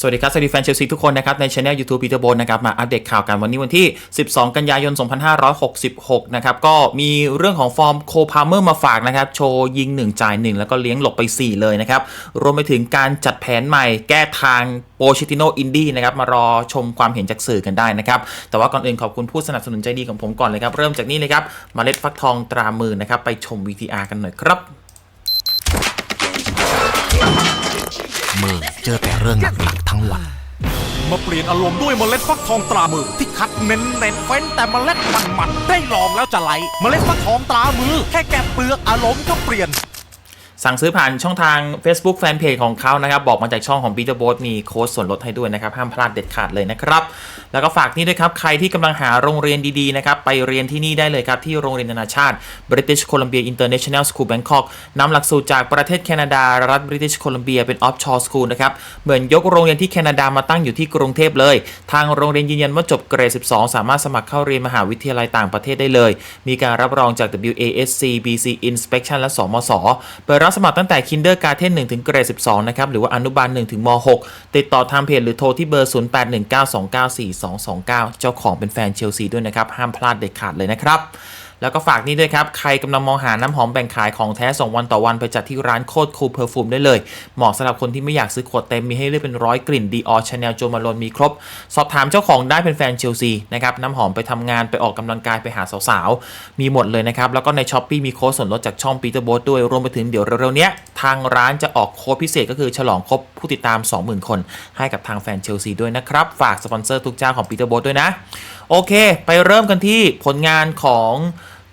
สวัสดีครับสวัสดีแฟนเชลซีทุกคนนะครับในช anel YouTube ปีเตอร์โบนนะครับมาอัปเดตข่าวกันวันนี้วันที่ 12 กันยายน 2566 นะครับก็มีเรื่องของฟอร์มโคพาเมอร์มาฝากนะครับโชว์ยิง 1 จ่าย 1 แล้วก็เลี้ยงหลบไป 4 เลยนะครับ รวมไปถึงการจัดแผนใหม่แก้ทางโปชิติโนอินดี้นะครับมารอชมความเห็นจากสื่อกันได้นะครับ แต่ว่าก่อนอื่นขอบคุณผู้สนับสนุนใจดีของผมก่อนเลยครับ เริ่มจากนี่เลยครับมาเล็ดฟักทองตรามือนะครับไปชม VTR กันหน่อยครับ มือ เจอแต่เรื่องหนักๆทั้งวัน มาเปลี่ยนอารมณ์ด้วยเมล็ดฟักทองตรามือ ที่คัดเน้นเน้นเฟ้นแต่เมล็ดมันมันๆได้ลองแล้วจะไหล เมล็ดฟักทองตรามือ แค่แกะเปลือกอารมณ์ก็เปลี่ยน สั่งซื้อผ่านช่องทาง Facebook Fanpage ของเขานะครับ บอกมาจากช่องของ Peter b o a t มีโค้ดส่วนลดให้ด้วยนะครับ ห้ามพลาดเด็ดขาดเลยนะครับ แล้วก็ฝากนี่ด้วยครับ ใครที่กำลังหาโรงเรียนดีๆนะครับ ไปเรียนที่นี่ได้เลยครับ ที่โรงเรียนนานาชาติ British Columbia International School Bangkok นำหลักสูตรจากประเทศแคนาดา รัฐ British Columbia เป็น offshore school นะครับ เหมือนยกโรงเรียนที่แคนาดามาตั้งอยู่ที่กรุงเทพเลย ทางโรงเรียนยืนยันว่าจบเกรด 12 สามารถสมัครเข้าเรียนมหาวิทยาลัยต่างประเทศได้เลย มีการรับรองจาก WASC BC Inspection และสมศเปิดรับสมัครตั้งแต่ Kindergarten 1ถึงเกรด12 นะครับ หรือว่าอนุบาล1ถึงม6ติดต่อทางเพจหรือโทรที่เบอร์ 0819294229 เจ้าของเป็นแฟนเชลซีด้วยนะครับ ห้ามพลาดเด็ดขาดเลยนะครับ แล้วก็ฝากนี่ด้วยครับ ใครกำลังมองหาน้ำหอมแบ่งขายของแท้ 2 วันต่อวันไปจัดที่ร้านโคตรคูลเพอร์ฟูมได้เลย เหมาะสำหรับคนที่ไม่อยากซื้อขวดเต็ม มีให้เลือกเป็นร้อยกลิ่นดีออชาแนลโจมาลนมีครบ สอบถามเจ้าของได้เป็นแฟนเชลซีนะครับน้ำหอมไปทำงานไปออกกำลังกายไปหาสาวๆ มีหมดเลยนะครับ แล้วก็ในช้อปปี้มีโค้ดส่วนลดจากช่องปีเตอร์โบสด้วยรวมไปถึงเดี๋ยวเร็วๆเนี้ยทางร้านจะออกโค้ดพิเศษก็คือฉลองครบผู้ติดตาม 20,000 คน ให้กับทางแฟนเชลซีด้วยนะครับฝากสปอนเซอร์ทุกเจ้าของปีเตอร์โบสด้วยนะโอเค ไปเริ่มกันที่ผลงานของ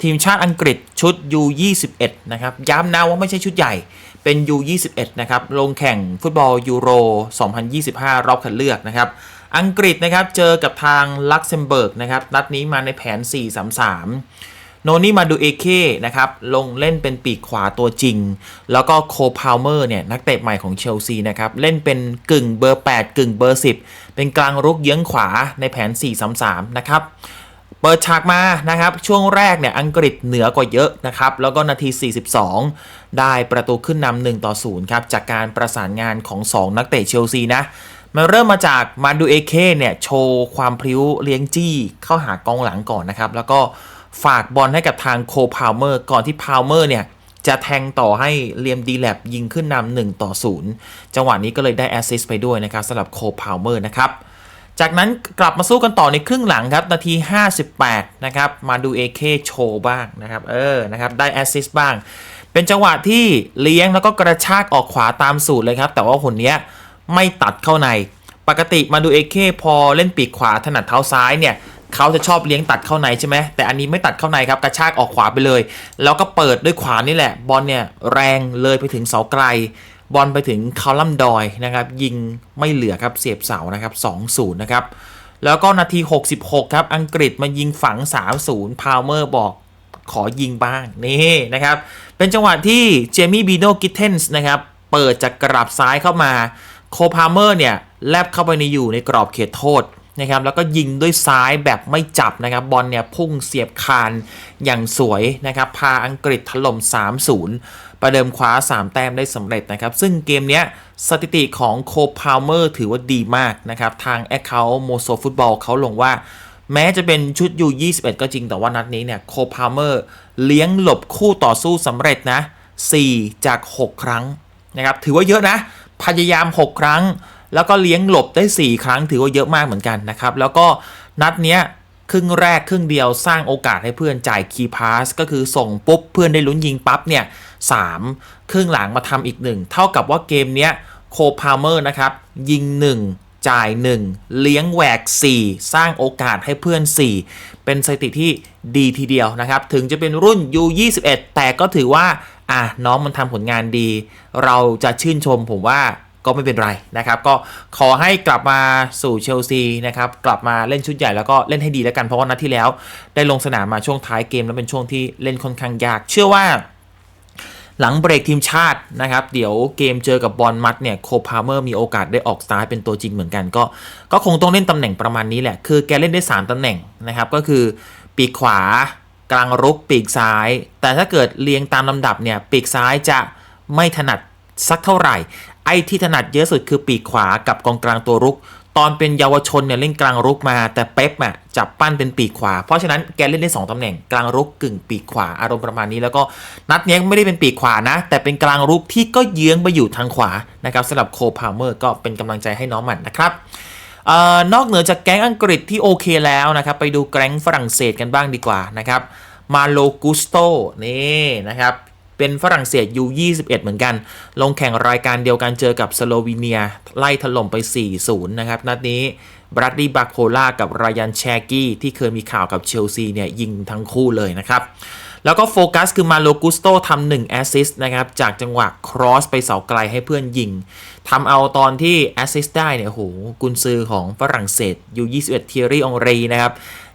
ทีมชาติอังกฤษชุด U21 นะครับ ย้ำนะว่าไม่ใช่ชุดใหญ่ เป็น U21 นะครับ ลงแข่งฟุตบอลยูโร 2025 รอบคัดเลือกนะครับ อังกฤษนะครับ เจอกับทางลักเซมเบิร์กนะครับ นัดนี้มาในแผน 4-3-3 โนนี่มาดูเอเคนะครับ ลงเล่นเป็นปีกขวาตัวจริง แล้วก็โคพาวเมอร์เนี่ย นักเตะใหม่ของเชลซีนะครับ เล่นเป็นกึ่งเบอร์ 8 กึ่งเบอร์ 10 เป็นกลางรุกเยื้องขวาในแผน 4-3-3 นะครับ เปิดฉากมานะครับ ช่วงแรกเนี่ยอังกฤษเหนือกว่าเยอะนะครับ แล้วก็นาที 42 ได้ประตูขึ้นนำ1ต่อ0ครับ จากการประสานงานของ 2 นักเตะเชลซีนะมันเริ่มมาจากมาดูเอเคเนี่ยโชว์ความพลิ้วเลี้ยงจี้เข้าหากองหลังก่อนนะครับ แล้วก็ฝากบอลให้กับทางโคพาวเมอร์ก่อนที่พาวเมอร์เนี่ยจะแทงต่อให้เลียมดีแลบยิงขึ้นนำ1ต่อ0จังหวะนี้ก็เลยได้แอสซิสต์ไปด้วยนะครับสำหรับโคพาวเมอร์นะครับ จากนั้นกลับมาสู้กันต่อในครึ่งหลังครับนาที 58 นะครับ มาดูเอเคโชว์บ้างนะครับ เออ นะครับ ได้แอสซิสต์บ้าง เป็นจังหวะที่เลี้ยงแล้วก็กระชากออกขวาตามสูตรเลยครับ แต่ว่าคนเนี้ยไม่ตัดเข้าใน ปกติมาดูเอเคพอเล่นปีกขวาถนัดเท้าซ้ายเนี่ยเขาจะชอบเลี้ยงตัดเข้าในใช่ไหมแต่อันนี้ไม่ตัดเข้าในครับกระชากออกขวาไปเลย แล้วก็เปิดด้วยขวานี่แหละบอลเนี่ยแรงเลยไปถึงเสาไกล บอลไปถึงคาลัมดอยนะครับยิงไม่เหลือครับเสียบเสานะครับ2-0นะครับแล้วก็นาที 66 ครับ อังกฤษมายิงฝัง 3-0 พาวเมอร์บอกขอยิงบ้าง นี่นะครับ เป็นจังหวะที่เจมี่บีโนกิทเทนส์นะครับ เปิดจากกราบซ้ายเข้ามา โคพาเมอร์เนี่ย แลบเข้าไปในอยู่ในกรอบเขตโทษนะครับ แล้วก็ยิงด้วยซ้ายแบบไม่จับนะครับ บอลเนี่ยพุ่งเสียบคานอย่างสวยนะครับ พาอังกฤษถล่ม 3-0 ประเดิมคว้า 3 แต้มได้สำเร็จนะครับ ซึ่งเกมนี้สถิติของโคพาวเมอร์ถือว่าดีมากนะครับ ทาง Account โมโซฟุตบอลเขาลงว่า แม้จะเป็นชุดยู21 ก็จริงแต่ว่านัดนี้เนี่ยโคพาวเมอร์เลี้ยงหลบคู่ต่อสู้สำเร็จนะ 4 จาก 6 ครั้งนะครับ ถือว่าเยอะนะ พยายาม 6 ครั้ง แล้วก็เลี้ยงหลบได้ 4 ครั้ง ถือว่าเยอะมากเหมือนกันนะครับ แล้วก็นัดเนี้ย ครึ่งแรกครึ่งเดียวสร้างโอกาสให้เพื่อนจ่ายคีย์พาสก็คือส่งปุ๊บเพื่อนได้ลุ้นยิงปั๊บเนี่ยสามครึ่งหลังมาทำอีกหนึ่งเท่ากับว่าเกมเนี้ยโคพาวเมอร์นะครับยิง 1 จ่าย 1 เลี้ยงแหวก 4 สร้างโอกาสให้เพื่อน 4 เป็นสถิติที่ดีทีเดียวนะครับ ถึงจะเป็นรุ่น U21 แต่ก็ถือว่า อะน้องมันทำผลงานดี เราจะชื่นชมผมว่า ก็ไม่เป็นไรนะครับ ก็ขอให้กลับมาสู่เชลซีนะครับ กลับมาเล่นชุดใหญ่แล้วก็เล่นให้ดีแล้วกัน เพราะว่านัดที่แล้วได้ลงสนามมาช่วงท้ายเกมแล้วเป็นช่วงที่เล่นค่อนข้างยาก เชื่อว่าหลังเบรกทีมชาตินะครับ เดี๋ยวเกมเจอกับบอลมัดเนี่ยโคพาเมอร์มีโอกาสได้ออกสตาร์เป็นตัวจริงเหมือนกันก็ก็คงต้องเล่นตำแหน่งประมาณนี้แหละ คือแกเล่นได้ 3ตำแหน่งนะครับ ก็คือปีกขวากลางรุกปีกซ้าย แต่ถ้าเกิดเรียงตามลำดับเนี่ยปีกซ้ายจะไม่ถนัดสักเท่าไหร่ ไอ้ที่ถนัดเยอะสุดคือปีกขวากับกองกลางตัวรุก ตอนเป็นเยาวชนเนี่ยเล่นกลางรุกมา แต่เป๊ปอะจับปั้นเป็นปีกขวา เพราะฉะนั้นแกเล่นได้สองตำแหน่งกลางรุกกึ่งปีกขวาอารมณ์ประมาณนี้ แล้วก็นัดเนี้ยไม่ได้เป็นปีกขวานะ แต่เป็นกลางรุกที่ก็เยื้องไปอยู่ทางขวานะครับสำหรับโคพาวเมอร์ก็เป็นกำลังใจให้น้องมันนะครับออนอกเหนือจากแก๊งอังกฤษที่โอเคแล้วนะครับไปดูแก๊งฝรั่งเศสกันบ้างดีกว่านะครับมาโลกุสโตนี่นะครับ เป็นฝรั่งเศสยู21 เหมือนกัน ลงแข่งรายการเดียวกันเจอกับสโลวีเนีย ไล่ถล่มไป 4-0 นะครับ นัดนี้บรัดดี้บาโคล่ากับรายันแชกี้ที่เคยมีข่าวกับเชลซีเนี่ยยิงทั้งคู่เลยนะครับ แล้วก็โฟกัสคือมาโลกุสโตทำหนึ่งแอสซิสต์นะครับ จากจังหวะครอสไปเสาไกลให้เพื่อนยิงทำเอาตอนที่แอสซิสต์ได้เนี่ยโหกุนซือของฝรั่งเศสยู21เทียรี่องรีนะครับ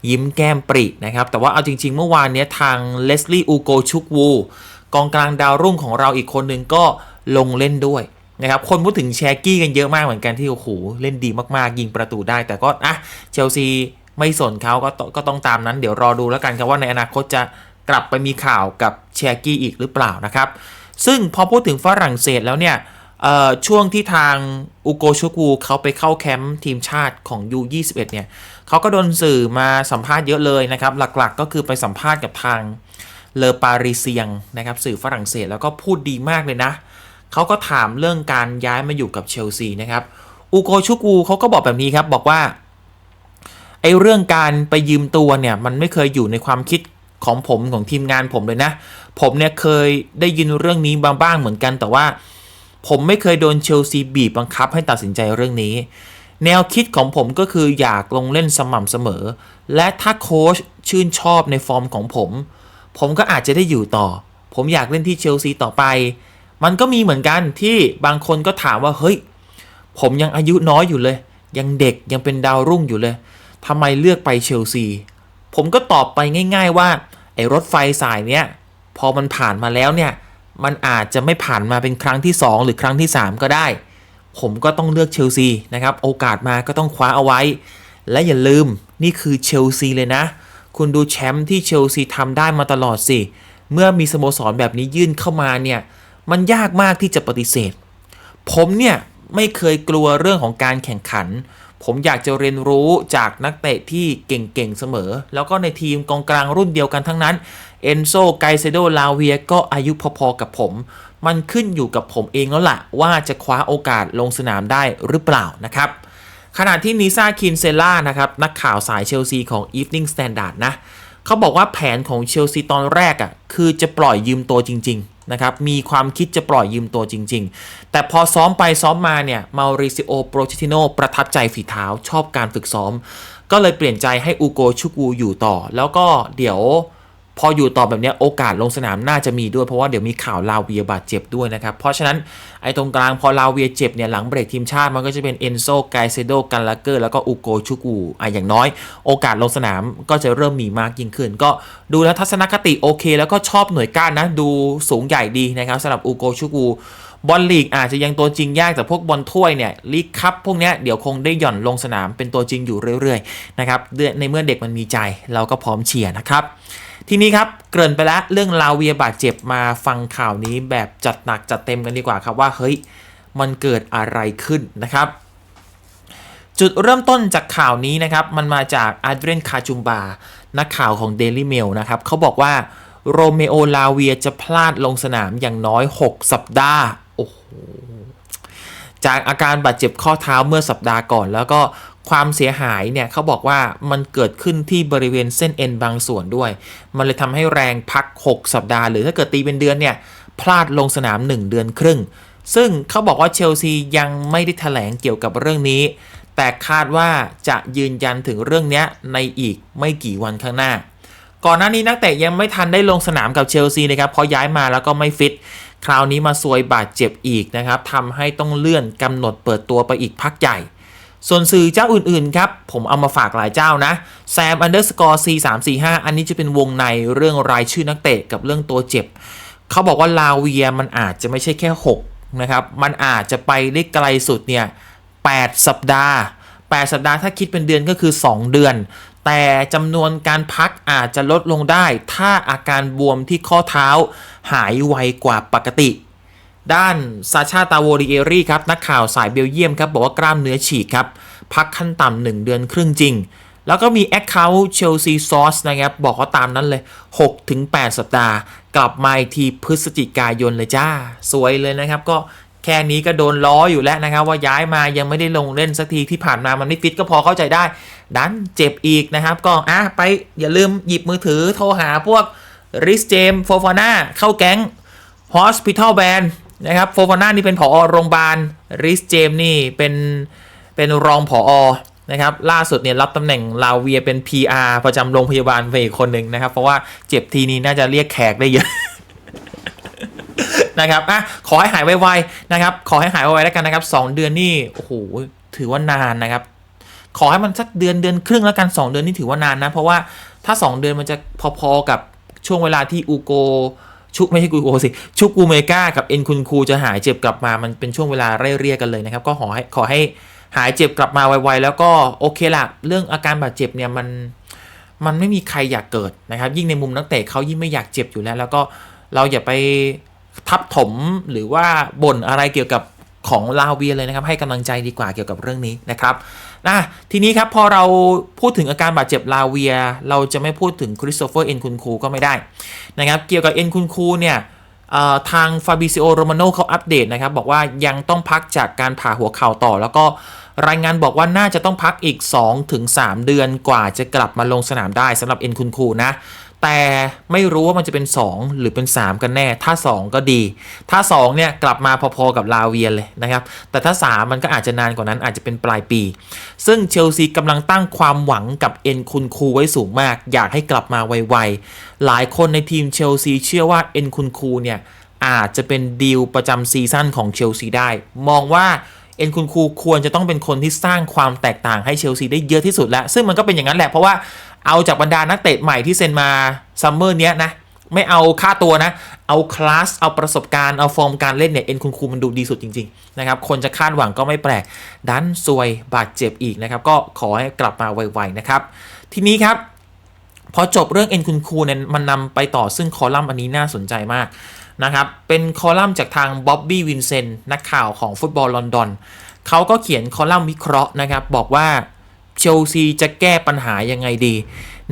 ยิ้มแก้มปรินะครับ แต่ว่าเอาจริง ๆ เมื่อวานเนี้ยทางเลสลี่อูโกชุกวู กองกลางดาวรุ่งของเราอีกคนนึงก็ลงเล่นด้วยนะครับ คนพูดถึงแชกกี้กันเยอะมากเหมือนกันที่โอ้โหเล่นดีมากๆ ยิงประตูได้ แต่ก็อะเชลซีไม่สนเขาก็ตก็ต้องตามนั้น เดี๋ยวรอดูแล้วกันครับว่าในอนาคตจะกลับไปมีข่าวกับแชกกี้อีกหรือเปล่านะครับ ซึ่งพอพูดถึงฝรั่งเศสแล้วเนี่ยช่วงที่ทางอุโกชุกูเขาไปเข้าแคมป์ทีมชาติของ U21 เนี่ยเขาก็โดนสื่อมาสัมภาษณ์เยอะเลยนะครับ หลักๆ ก็คือไปสัมภาษณ์กับทาง เลอปาริเซียงนะครับสื่อฝรั่งเศสแล้วก็พูดดีมากเลยนะ เขาก็ถามเรื่องการย้ายมาอยู่กับเชลซีนะครับอูโกชุกูเขาก็บอกแบบนี้ครับบอกว่าไอ้เรื่องการไปยืมตัวเนี่ยมันไม่เคยอยู่ในความคิดของผมของทีมงานผมเลยนะ ผมเนี่ยเคยได้ยินเรื่องนี้บางบ้างเหมือนกัน แต่ว่า ผมไม่เคยโดนเชลซีบีบบังคับให้ตัดสินใจเรื่องนี้ แนวคิดของผมก็คืออยากลงเล่นสม่ำเสมอ และถ้าโค้ชชื่นชอบในฟอร์มของผม ผมก็อาจจะได้อยู่ต่อ ผมอยากเล่นที่เชลซีต่อไป มันก็มีเหมือนกันที่บางคนก็ถามว่าเฮ้ย ผมยังอายุน้อยอยู่เลย ยังเด็กยังเป็นดาวรุ่งอยู่เลยทำไมเลือกไปเชลซี ผมก็ตอบไปง่าย ๆ ว่าไอ้รถไฟสายเนี้ยพอมันผ่านมาแล้วเนี่ยมันอาจจะไม่ผ่านมาเป็นครั้งที่ 2 หรือครั้งที่ 3 ก็ได้ ผมก็ต้องเลือกเชลซีนะครับ โอกาสมาก็ต้องคว้าเอาไว้ และอย่าลืมนี่คือเชลซีเลยนะ คุณดูแชมป์ที่เชลซีทำได้มาตลอดสิ เมื่อมีสโมสรแบบนี้ยื่นเข้ามาเนี่ย มันยากมากที่จะปฏิเสธ ผมเนี่ยไม่เคยกลัวเรื่องของการแข่งขัน ผมอยากจะเรียนรู้จากนักเตะที่เก่งๆเสมอ แล้วก็ในทีมกองกลางรุ่นเดียวกันทั้งนั้น เอนโซ ไกเซโด ลาเวียก็อายุพอๆกับผม มันขึ้นอยู่กับผมเองแล้วล่ะ ว่าจะคว้าโอกาสลงสนามได้หรือเปล่านะครับ ขณะที่นิซาคินเซล่านะครับนักข่าวสายเชลซีของ Evening Standard นะเขาบอกว่าแผนของเชลซีตอนแรกอะ่ะคือจะปล่อยยืมตัวจริง ๆ นะครับ มีความคิดจะปล่อยยืมตัวจริง ๆ แต่พอซ้อมไปซ้อมมาเนี่ยมาริซิโอโปรเชติโนประทับใจฝีเท้าชอบการฝึกซ้อม ก็เลยเปลี่ยนใจให้อูโกชุกูอยู่ต่อ แล้วก็เดี๋ยว พออยู่ต่อแบบนี้โอกาสลงสนามน่าจะมีด้วยเพราะว่าเดี๋ยวมีข่าวลาเวียบาดเจ็บด้วยนะครับ เพราะฉะนั้นไอ้ตรงกลางพอลาเวียเจ็บเนี่ยหลังเบรกทีมชาติมันก็จะเป็นเอนโซไกเซโดกันลาเกอร์แล้วก็อูโกชูกูอะอย่างน้อย โอกาสลงสนามก็จะเริ่มมีมากยิ่งขึ้น ก็ดูแล้วทัศนคติโอเค แล้วก็ชอบหน่วยก้านนะดูสูงใหญ่ดีนะครับสำหรับอูโกชูกูบอลลีกอาจจะยังตัวจริงยากแต่พวกบอลถ้วยเนี่ยลีกคัพพวกนี้เดี๋ยวคงได้หย่อนลงสนามเป็นตัวจริงอยู่เรื่อยๆนะครับในเมื่อเด็กมันมีใจเราก็พร้อมเชียร์นะครับ ทีนี้ครับเกริ่นไปแล้วเรื่องลาเวียบาดเจ็บมาฟังข่าวนี้แบบจัดหนักจัดเต็มกันดีกว่าครับว่าเฮ้ยมันเกิดอะไรขึ้นนะครับ จุดเริ่มต้นจากข่าวนี้นะครับ มันมาจากอาดเรนคาจุมบา นักข่าวของ Daily Mail นะครับเขาบอกว่าโรเมโอลาเวียจะพลาดลงสนามอย่างน้อย 6 สัปดาห์โอ้โหจากอาการบาดเจ็บข้อเท้าเมื่อสัปดาห์ก่อน แล้วก็ ความเสียหายเนี่ยเขาบอกว่ามันเกิดขึ้นที่บริเวณเส้นเอ็นบางส่วนด้วย มันเลยทำให้แรงพัก 6 สัปดาห์ หรือถ้าเกิดตีเป็นเดือนเนี่ยพลาดลงสนาม 1 เดือนครึ่ง ซึ่งเขาบอกว่าเชลซียังไม่ได้แถลงเกี่ยวกับเรื่องนี้ แต่คาดว่าจะยืนยันถึงเรื่องนี้ในอีกไม่กี่วันข้างหน้า ก่อนหน้านี้นักเตะยังไม่ทันได้ลงสนามกับเชลซีนะครับเพราะย้ายมาแล้วก็ไม่ฟิตคราวนี้มาซวยบาดเจ็บอีกนะครับทำให้ต้องเลื่อนกำหนดเปิดตัวไปอีกพักใหญ่ ส่วนสื่อเจ้าอื่นๆ ครับ ผมเอามาฝากหลายเจ้านะแซม underscore c 3 4 5อันนี้จะเป็นวงในเรื่องรายชื่อนักเตะกับเรื่องตัวเจ็บ เขาบอกว่าลาเวียมันอาจจะไม่ใช่แค่ 6 นะครับ มันอาจจะไปได้ไกลสุดเนี่ย8สัปดาห์ 8 สัปดาห์ถ้าคิดเป็นเดือนก็คือ 2 เดือน แต่จำนวนการพักอาจจะลดลงได้ ถ้าอาการบวมที่ข้อเท้าหายไวกว่าปกติ ด้านซาชาตาโวริเอรี่ครับนักข่าวสายเบลเยียมครับบอกว่ากล้ามเนื้อฉีกครับ พักขั้นต่ำหนึ่งเดือนครึ่งจริง แล้วก็มีแอคเคาท์เชลซีซอสนะครับ บอกว่าตามนั้นเลย 6-8 สัปดาห์ กลับมาอีกทีพฤศจิกายนเลยจ้า สวยเลยนะครับ ก็แค่นี้ก็โดนล้ออยู่แล้วนะครับ ว่าย้ายมายังไม่ได้ลงเล่นสักทีที่ผ่านมามันไม่ฟิตก็พอเข้าใจได้ ดันเจ็บอีกนะครับ ก็อะไปอย่าลืมหยิบมือถือโทรหาพวกริสเจมโฟฟาน่าเข้าแก๊ง Hospital Band นะครับโฟฟาน่านี่เป็นผอโรงพยาบาลริสเจมนี่เป็นเป็นรองผอนะครับล่าสุดเนี่ยรับตำแหน่งลาเวียเป็น PR ประจำโรงพยาบาลไปอีกคนหนึ่งนะครับ เพราะว่าเจ็บทีนี้น่าจะเรียกแขกได้เยอะนะครับอะขอให้หายไวๆนะครับ ขอให้หายไวๆแล้วกันนะครับ 2 เดือนนี่โอ้โหถือว่านานนะครับ ขอให้มันสักเดือนเดือนครึ่งแล้วกัน 2 เดือนนี่ถือว่านานนะ เพราะว่าถ้า 2 เดือนมันจะพอๆกับช่วงเวลาที่อูโก ชุไม่ใช่กูโอสิชุกูเมกากับเอ็นคุณคูจะหายเจ็บกลับมามันเป็นช่วงเวลาไล่เรียกกันเลยนะครับ ก็ขอให้ขอให้หายเจ็บกลับมาไวๆแล้วก็โอเคละเรื่องอาการบาดเจ็บเนี่ยมันมันไม่มีใครอยากเกิดนะครับ ยิ่งในมุมนักเตะเขายิ่งไม่อยากเจ็บอยู่แล้ว แล้วก็เราอย่าไปทับถมหรือว่าบ่นอะไรเกี่ยวกับ ของลาเวียเลยนะครับ ให้กำลังใจดีกว่าเกี่ยวกับเรื่องนี้นะครับนะทีนี้ครับพอเราพูดถึงอาการบาดเจ็บลาเวีย เราจะไม่พูดถึงคริสโตเฟอร์เอ็นคุนคูก็ไม่ได้นะครับเกี่ยวกับเอ็นคุนคูเนี่ยทางฟาบิซิโอโรมาโนเขาอัปเดตนะครับ บอกว่ายังต้องพักจากการผ่าหัวเข่าต่อ แล้วก็รายงานบอกว่าน่าจะต้องพักอีก 2-3 เดือนกว่าจะกลับมาลงสนามได้สำหรับเอ็นคุนคูนะ แต่ไม่รู้ว่ามันจะเป็น 2 หรือเป็น 3 กันแน่ ถ้า 2 ก็ดี ถ้า 2 เนี่ย กลับมาพอๆกับลาเวียเลยนะครับ แต่ถ้า 3 มันก็อาจจะนานกว่านั้นอาจจะเป็นปลายปี ซึ่งเชลซีกำลังตั้งความหวังกับเอ็นคุนคูไว้สูงมาก อยากให้กลับมาไวๆ หลายคนในทีมเชลซีเชื่อว่าเอ็นคุนคูเนี่ยอาจจะเป็นดีลประจำซีซั่นของเชลซีได้ มองว่าเอ็นคุณคูควรจะต้องเป็นคนที่สร้างความแตกต่างให้เชลซีได้เยอะที่สุดแล้ว ซึ่งมันก็เป็นอย่างนั้นแหละเพราะว่า เอาจากบรรดานักเตะใหม่ที่เซ็นมาซัมเมอร์เนี้ยนะ ไม่เอาค่าตัวนะ เอาคลาส เอาประสบการณ์ เอาฟอร์มการเล่นเนี่ย เอ็นคุณครูมันดูดีสุดจริงๆนะครับ คนจะคาดหวังก็ไม่แปลก ดันซวยบาดเจ็บอีกนะครับ ก็ขอให้กลับมาไวๆนะครับ ทีนี้ครับ พอจบเรื่องเอ็นคุณครูเนี่ยมันนำไปต่อซึ่งคอลัมน์อันนี้น่าสนใจมากนะครับ เป็นคอลัมน์จากทางบ๊อบบี้วินเซนนักข่าวของฟุตบอลลอนดอนเขาก็เขียนคอลัมน์วิเคราะห์นะครับ บอกว่า เชลซีจะแก้ปัญหายังไงดี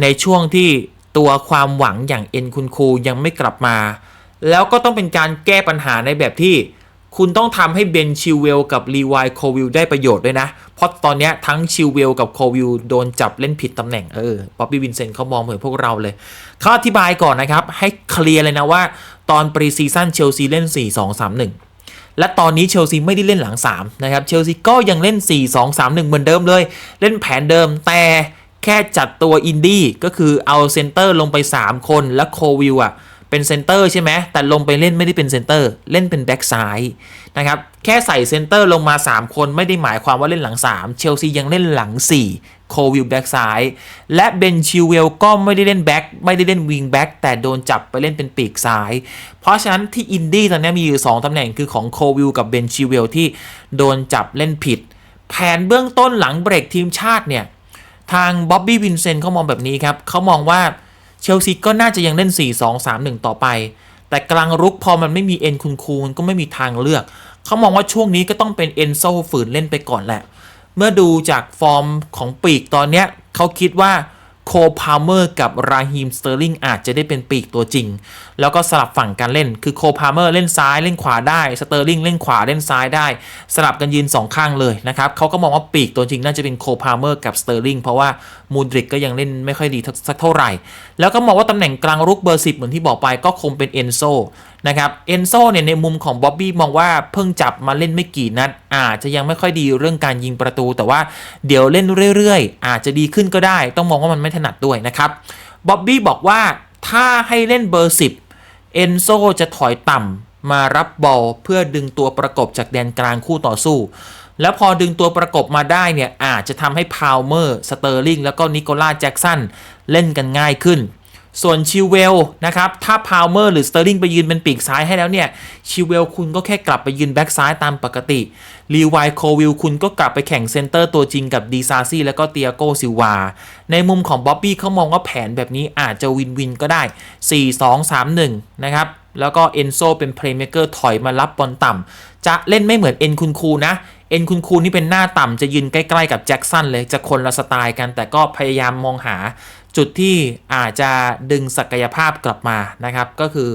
ในช่วงที่ตัวความหวังอย่างเอ็นคุณครูยังไม่กลับมา แล้วก็ต้องเป็นการแก้ปัญหาในแบบที่ คุณต้องทำให้เบนชิลเวลกับรีวายโควิลได้ประโยชน์ด้วยนะ เพราะตอนนี้ทั้งชิลเวลกับโควิลโดนจับเล่นผิดตำแหน่งเออป๊อบบี้วินเซนต์เขามองเหมือนพวกเราเลยเขาอธิบายก่อนนะครับ ให้เคลียร์เลยนะว่า ตอนปรีซีซั่นเชลซีเล่น 4-2-3-1 และตอนนี้เชลซีไม่ได้เล่นหลัง3นะครับเชลซีก็ยังเล่น 4-2-3-1 เหมือนเดิมเลย เล่นแผนเดิมแต่แค่จัดตัวอินดี้ก็คือเอาเซนเตอร์ลงไป 3 คนและโควิลอะ เป็นเซนเตอร์ใช่ไหมแต่ลงไปเล่นไม่ได้เป็นเซนเตอร์เล่นเป็นแบ็กซ้ายนะครับแค่ใส่เซนเตอร์ลงมา 3 คนไม่ได้หมายความว่าเล่นหลัง 3 เชลซียังเล่นหลัง 4 โควิลแบ็กซ้ายและเบนชิวเวลก็ไม่ได้เล่นแบ็กไม่ได้เล่นวิงแบ็กแต่โดนจับไปเล่นเป็นปีกซ้าย เพราะฉะนั้นที่อินดี้ตอนนี้มีอยู่ 2ตำแหน่งคือของโควิลกับเบนชิวเวลที่โดนจับเล่นผิด แผนเบื้องต้นหลังเบรกทีมชาติเนี่ยทางบ๊อบบี้วินเซนต์เขามองแบบนี้ครับเขามองว่า ชลซีก็น่าจะยังเล่น 4-2-3-1 ต่อไป แต่กลางรุกพอมันไม่มีเอ็นคุณคูนก็ไม่มีทางเลือก เขามองว่าช่วงนี้ก็ต้องเป็นเอ็นโซฝืนเล่นไปก่อนแหละ เมื่อดูจากฟอร์มของปีกตอนเนี้ยเขาคิดว่า โคพาวเมอร์กับราฮิมสเตอร์ลิงอาจจะได้เป็นปีกตัวจริง แล้วก็สลับฝั่งการเล่น คือโคพาวเมอร์เล่นซ้ายเล่นขวาได้สเตอร์ลิงเล่นขวาเล่นซ้ายได้ สลับกันยืนสองข้างเลยนะครับเขาก็มองว่าปีกตัวจริงน่าจะเป็นโคพาวเมอร์กับสเตอร์ลิงเพราะว่ามูดริกก็ยังเล่นไม่ค่อยดีสักเท่าไหร่ แล้วก็มองว่าตำแหน่งกลางรุกเบอร์สิบเหมือนที่บอกไปก็คงเป็นเอนโซนะครับเอนโซเนี่ยในมุมของบ๊อบบี้มองว่าเพิ่งจับมาเล่นไม่กี่นัดอาจจะยังไม่ค่อยดีเรื่องการยิงประตู แต่ว่าเดี๋ยวเล่นเรื่อยๆ อาจจะดีขึ้นก็ได้ ต้องมองว่ามันไม่ถนัดด้วยนะครับบ๊อบบี้บอกว่าถ้าให้เล่นเบอร์ 10 เอนโซจะถอยต่ำมารับบอลเพื่อดึงตัวประกบจากแดนกลางคู่ต่อสู้ แล้วพอดึงตัวประกบมาได้เนี่ยอาจจะทำให้พาวเมอร์ สเตอร์ลิงแล้วก็นิโคล่าแจ็กสันเล่นกันง่ายขึ้น ส่วนชิวเวลนะครับ ถ้าพาวเมอร์หรือสเตอร์ลิงไปยืนเป็นปีกซ้ายให้แล้วเนี่ย ชิวเวลคุณก็แค่กลับไปยืนแบ็กซ้ายตามปกติรีวายโควิลคุณก็กลับไปแข่งเซนเตอร์ตัวจริงกับดีซาซี่แล้วก็เตียโกซิวา ในมุมของบ๊อบบี้เขามองว่าแผนแบบนี้อาจจะวินวินก็ได้ 4-2-3-1 นะครับแล้วก็เอนโซเป็นเพลย์เมเกอร์ถอยมารับบอลต่ำจะเล่นไม่เหมือนเอ็นคุณคูนะ เอ็นคุณคูนี่เป็นหน้าต่ำจะยืนใกล้ ๆ กับแจ็คสันเลยจะคนละสไตล์กันแต่ก็พยายามมองหา จุดที่อาจจะดึงศักยภาพกลับมานะครับ ก็คือ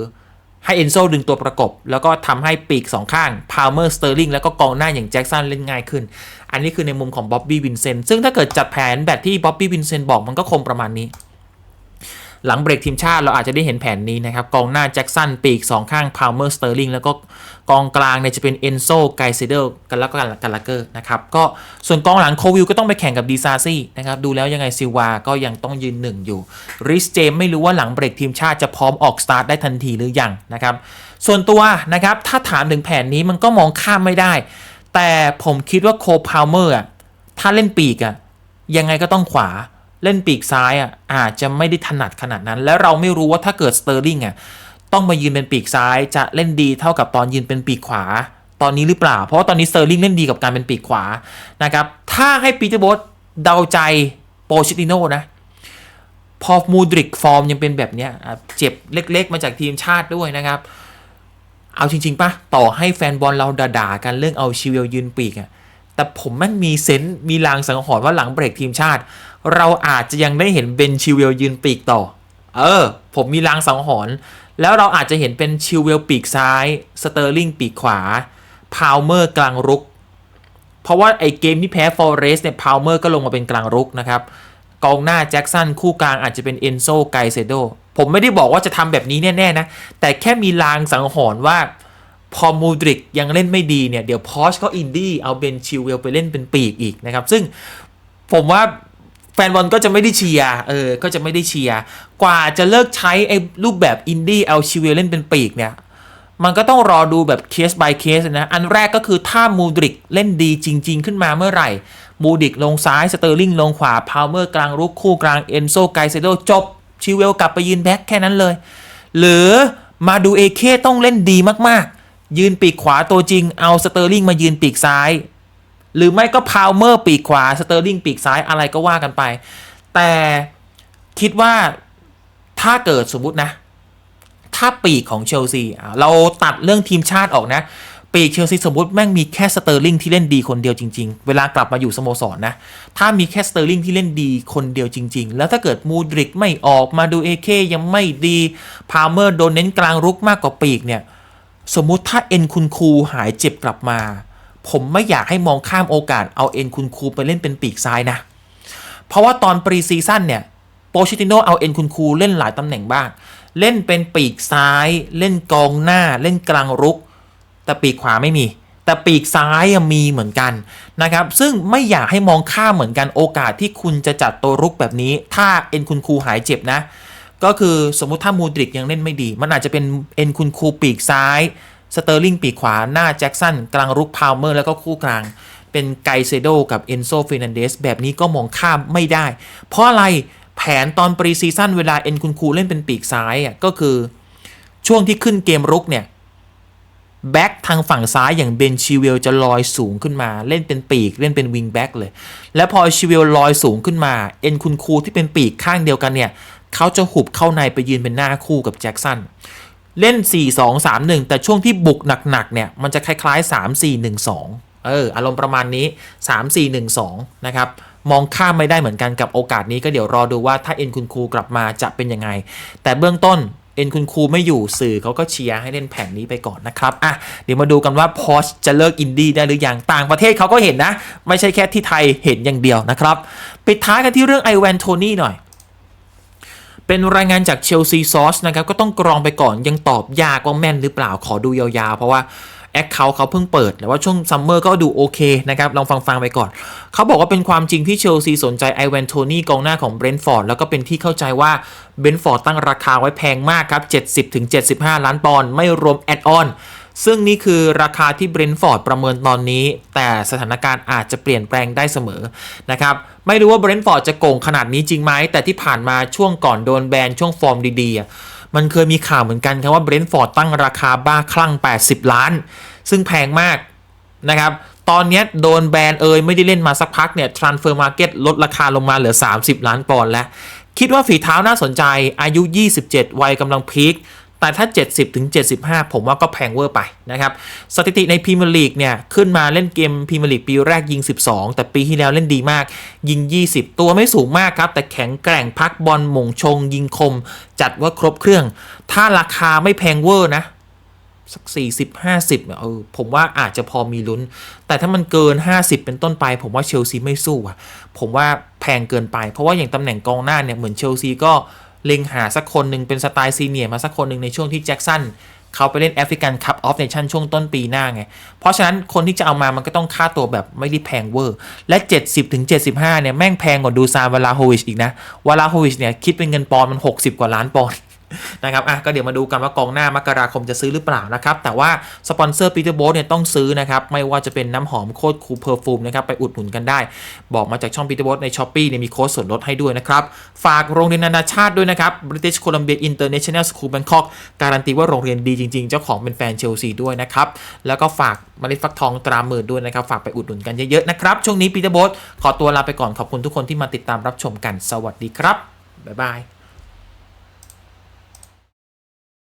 ให้เอนโซดึงตัวประกบ แล้วก็ทำให้ปีกสองข้างพาวเมอร์สเตอร์ลิงแล้วก็กองหน้าอย่างแจ็คสันเล่นง่ายขึ้น อันนี้คือในมุมของบ๊อบบี้วินเซนซึ่งถ้าเกิดจัดแผนแบบที่บ๊อบบี้วินเซนบอกมันก็คงประมาณนี้ หลังเบรกทีมชาติเราอาจจะได้เห็นแผนนี้นะครับ กองหน้าแจ็คสันปีกสองข้างพาวเมอร์สเตอร์ลิงแล้วก็กองกลางเนี่ยจะเป็นเอนโซไกเซเดลกันแล้วก็กันลาเกอร์นะครับ ก็ส่วนกองหลังโควิลก็ต้องไปแข่งกับดีซาซี่นะครับ ดูแล้วยังไงซิวาก็ยังต้องยืนหนึ่งอยู่ริสเจมไม่รู้ว่าหลังเบรกทีมชาติจะพร้อมออกสตาร์ทได้ทันทีหรือยังนะครับส่วนตัวนะครับถ้าถามถึงแผนนี้มันก็มองข้ามไม่ได้ แต่ผมคิดว่าโคพาวเมอร์ถ้าเล่นปีกอะยังไงก็ต้องขวา เล่นปีกซ้ายอะอาจจะไม่ได้ถนัดขนาดนั้น แล้วเราไม่รู้ว่าถ้าเกิดสเตอร์ลิงอะต้องมายืนเป็นปีกซ้ายจะเล่นดีเท่ากับตอนยืนเป็นปีกขวา ตอนนี้หรือเปล่า เพราะาตอนนี้สเตอร์ลิงเล่นดีกับการเป็นปีกขวานะครับถ้าให้ปีเตอร์โบสเดาใจโปชิติโน่นะพอมูดริกฟอร์มยังเป็นแบบเนี้ยเจ็บเล็กๆ มาจากทีมชาติด้วยนะครับ เอาจริง ๆปะต่อให้แฟนบอลเราด่าๆกันเรื่องเอาชิเวลยืนปีกอะ แต่ผมมันมีเซนส์มีลางสังหรณ์ว่าหลังเบรกทีมชาติ เราอาจจะยังได้เห็นเบนชิเวลยืนปีกต่อ เออ ผมมีลางสังหรณ์แล้วเราอาจจะเห็นเป็นชิวเวลปีกซ้ายสเตอร์ลิงปีกขวาพาวเมอร์กลางรุก เพราะว่าไอเกมที่แพ้ฟอร์เรสเนี่ยพาวเมอร์ก็ลงมาเป็นกลางรุกนะครับกองหน้าแจ็คสันคู่กลางอาจจะเป็นเอนโซไกเซโดผมไม่ได้บอกว่าจะทำแบบนี้แน่ๆนะ แต่แค่มีลางสังหรณ์ว่า พอมูดริกยังเล่นไม่ดีเนี่ย เดี๋ยวพอชก็อินดี้เอาเบนชิลเวลไปเล่นเป็นปีกอีกนะครับ ซึ่งผมว่าแฟนบอลก็จะไม่ได้เชียร์เออ ก็จะไม่ได้เชียร์กว่าจะเลิกใช้ไอ้รูปแบบอินดี้เอาชิลเวลเล่นเป็นปีกเนี่ยมันก็ต้องรอดูแบบเคส by เคสนะ อันแรกก็คือถ้ามูดริกเล่นดีจริง ๆ ขึ้นมาเมื่อไหร่ มูดริกลงซ้าย สเตอร์ลิงลงขวา พาวเมอร์กลางรุกคู่กลาง เอนโซไกเซโดจบ ชิเวลกลับไปยืนแบ็คแค่นั้นเลย หรือมาดูเอเคต้องเล่นดีมากๆ ยืนปีกขวาตัวจริงเอาสเตอร์ลิงมายืนปีกซ้าย หรือไม่ก็พาวเมอร์ปีกขวาสเตอร์ลิงปีกซ้ายอะไรก็ว่ากันไป แต่คิดว่าถ้าเกิดสมมตินะ ถ้าปีกของเชลซีเราตัดเรื่องทีมชาติออกนะ ปีกเชลซีสมมติแม่งมีแค่สเตอร์ลิงที่เล่นดีคนเดียวจริง ๆ เวลากลับมาอยู่สโมสรนะถ้ามีแค่สเตอร์ลิงที่เล่นดีคนเดียวจริง ๆ แล้วถ้าเกิดมูดริกไม่ออกมาดูเอเคยังไม่ดีพาเมอร์โดนเน้นกลางรุกมากกว่าปีกเนี่ย สมมุติถ้าเอ็นคุณครูหายเจ็บกลับมา ผมไม่อยากให้มองข้ามโอกาสเอาเอ็นคุณครูไปเล่นเป็นปีกซ้ายนะ เพราะว่าตอนปรีซีซั่นเนี่ยโปชิติโนเอาเอ็นคุณครูเล่นหลายตำแหน่งบ้าง เล่นเป็นปีกซ้าย เล่นกองหน้า เล่นกลางรุก แต่ปีกขวาไม่มี แต่ปีกซ้ายมีเหมือนกันนะครับ ซึ่งไม่อยากให้มองข้ามเหมือนกันโอกาสที่คุณจะจัดตัวรุกแบบนี้ ถ้าเอ็นคุณครูหายเจ็บนะ ก็คือสมมุติถ้ามูดริกยังเล่นไม่ดี มันอาจจะเป็นเอ็นคุณคูปีกซ้าย สเตอร์ลิงปีกขวา หน้าแจ็คสันกลางรุกพาวเมอร์ แล้วก็คู่กลาง เป็นไกเซโดกับเอนโซฟินันเดสแบบนี้ก็มองข้ามไม่ได้ เพราะอะไรแผนตอนปรีซีซั่นเวลาเอ็นคุณคูเล่นเป็นปีกซ้ายอะก็คือช่วงที่ขึ้นเกมรุกเนี่ยแบ็กทางฝั่งซ้ายอย่างเบนชิเวลจะลอยสูงขึ้นมา เล่นเป็นปีกเล่นเป็นวิงแบ็กเลย แล้วพอชิเวลลอยสูงขึ้นมา เอ็นคุณคูที่เป็นปีกข้างเดียวกันเนี่ย เขาจะหุบเข้าในไปยืนเป็นหน้าคู่กับแจ็คสันเล่น 4 2 3 1 แต่ช่วงที่บุกหนัก ๆ เนี่ย มันจะคล้าย ๆ 3 4 1 2 เออ อารมณ์ประมาณนี้ 3 4 1 2 นะครับ มองข้ามไม่ได้เหมือนกันกับโอกาสนี้ก็เดี๋ยวรอดูว่าถ้าเอ็นคุณครูกลับมาจะเป็นยังไง แต่เบื้องต้นเอ็นคุณครูไม่อยู่สื่อเขาก็เชียร์ให้เล่นแผนนี้ไปก่อนนะครับ อะ เดี๋ยวมาดูกันว่าพอชจะเลิกอินดี้ได้หรือยังต่างประเทศเขาก็เห็นนะ ไม่ใช่แค่ที่ไทยเห็นอย่างเดียวนะครับ ปิดท้ายกันที่เรื่องไอแวนโทนี่หน่อย เป็นรายงานจากเชลซีซอสนะครับก็ต้องกรองไปก่อนยังตอบยากว่าแม่นหรือเปล่าขอดูยาวๆ เพราะว่าแอคเคาท์เขาเพิ่งเปิด แต่ว่าช่วงซัมเมอร์ก็ดูโอเคนะครับ ลองฟังๆไปก่อน เขาบอกว่าเป็นความจริงที่เชลซีสนใจไอแวนโทนี่กองหน้าของเบรนท์ฟอร์ดแล้วก็เป็นที่เข้าใจว่าเบรนท์ฟอร์ดตั้งราคาไว้แพงมากครับ 70-75 ล้านปอนด์ไม่รวมแอดออน ซึ่งนี่คือราคาที่เบรนท์ฟอร์ดประเมินตอนนี้ แต่สถานการณ์อาจจะเปลี่ยนแปลงได้เสมอนะครับไม่รู้ว่าเบรนท์ฟอร์ดจะโกงขนาดนี้จริงไหม แต่ที่ผ่านมาช่วงก่อนโดนแบนช่วงฟอร์มดีๆ มันเคยมีข่าวเหมือนกันครับว่าเบรนท์ฟอร์ดตั้งราคาบ้าคลั่ง 80 ล้าน ซึ่งแพงมากนะครับตอนนี้โดนแบนเอยไม่ได้เล่นมาสักพักเนี่ย transfer market ลดราคาลงมาเหลือ 30 ล้านปอนด์แล้ว คิดว่าฝีเท้าน่าสนใจอายุ 27 วัยกำลังพีค แต่ถ้า 70ถึง75ผมว่าก็แพงเวอร์ไปนะครับสถิติในพรีเมียร์ลีกเนี่ยขึ้นมาเล่นเกมพรีเมียร์ลีกปีแรกยิง 12 แต่ปีที่แล้วเล่นดีมาก ยิง 20 ตัวไม่สูงมากครับ แต่แข็งแกร่งพักบอลหม่งชง ยิงคม จัดว่าครบเครื่อง ถ้าราคาไม่แพงเวอร์นะสัก 40 50เนี่ยเออผมว่าอาจจะพอมีลุ้น แต่ถ้ามันเกิน 50 เป็นต้นไป ผมว่าเชลซีไม่สู้อะ ผมว่าแพงเกินไป เพราะว่าอย่างตำแหน่งกองหน้าเนี่ย เหมือนเชลซีก็ เล็งหาสักคนหนึ่งเป็นสไตล์ซีเนียร์มาสักคนหนึ่งในช่วงที่แจ็คสันเขาไปเล่นแอฟริกันคัพออฟเนชั่นช่วงต้นปีหน้าไง เพราะฉะนั้นคนที่จะเอามามันก็ต้องค่าตัวแบบไม่ได้แพงเวอร์ และ 70ถึง75เนี่ยแม่งแพงกว่าดูซานวลาโฮวิชอีกนะวลาโฮวิชเนี่ยคิดเป็นเงินปอนด์มัน 60 กว่าล้านปอนด์ นะครับอะก็เดี๋ยวมาดูกันว่ากองหน้ามกราคมจะซื้อหรือเปล่านะครับ แต่ว่าสปอนเซอร์ปีเตอร์โบสเนี่ยต้องซื้อนะครับไม่ว่าจะเป็นน้ำหอมโคตรคูลเพอร์ฟูมนะครับไปอุดหนุนกันได้ บอกมาจากช่องปีเตอร์โบสในช้อปปี้เนี่ยมีโค้ดส่วนลดให้ด้วยนะครับฝากโรงเรียนนานาชาติด้วยนะครับ British Columbia International School Bangkok การันตีว่าโรงเรียนดีจริง ๆ เจ้าของเป็นแฟนเชลซีด้วยนะครับแล้วก็ฝากเมล็ดฟักทองตราหมื่นด้วยนะครับ ฝากไปอุดหนุนกันเยอะ ๆ นะครับ ช่วงนี้ปีเตอร์โบสขอตัวลาไปก่อนขอบคุณทุกคนที่มาติดตามรับชมกัน สวัสดีครับ บ๊ายบาย